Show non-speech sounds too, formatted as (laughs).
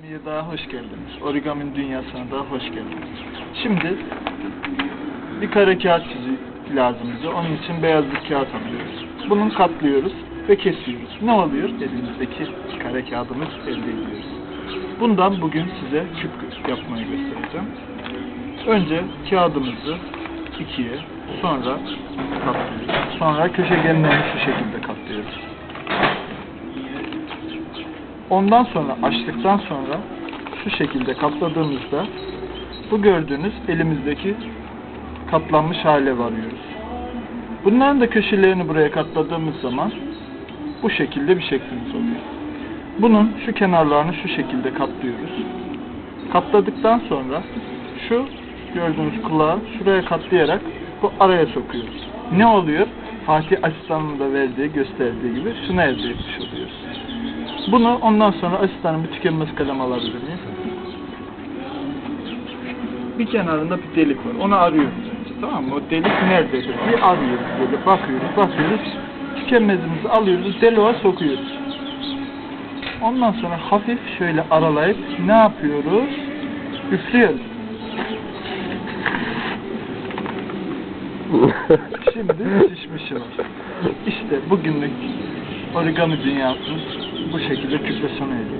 Origami'ye daha hoş geldiniz. Origamin dünyasına daha hoş geldiniz. Şimdi bir kare kağıt çizi lazım bize. Onun için beyaz bir kağıt alıyoruz. Bunu katlıyoruz ve kesiyoruz. Ne oluyor? Elimizdeki kare kağıdımız elde ediyoruz. Bundan bugün size küp yapmayı göstereceğim. Önce kağıdımızı ikiye, sonra katlıyoruz. Sonra köşegenlerini şu şekilde katlıyoruz. Ondan sonra açtıktan sonra şu şekilde katladığımızda bu gördüğünüz elimizdeki katlanmış hale varıyoruz. Bunların da köşelerini buraya katladığımız zaman bu şekilde bir şeklimiz oluyor. Bunun şu kenarlarını şu şekilde katlıyoruz. Katladıktan sonra şu gördüğünüz kulağı şuraya katlayarak bu araya sokuyoruz. Ne oluyor? Fatih asistanın da verdiği, gösterdiği gibi şunu elde etmiş oluyoruz. Bunu ondan sonra asistanın bir tükenmez kalem alabilir miyim? Bir kenarında bir delik var. Onu arıyoruz önce. Tamam mı? O delik nerededir diye arıyoruz. Böyle bakıyoruz, bakıyoruz. Tükenmezimizi alıyoruz, deliğe sokuyoruz. Ondan sonra hafif şöyle aralayıp ne yapıyoruz? Üflüyoruz. (laughs) Şimdi şişmişi var. İşte bugünlük origami dünyası bu şekilde kütle sona eriyor.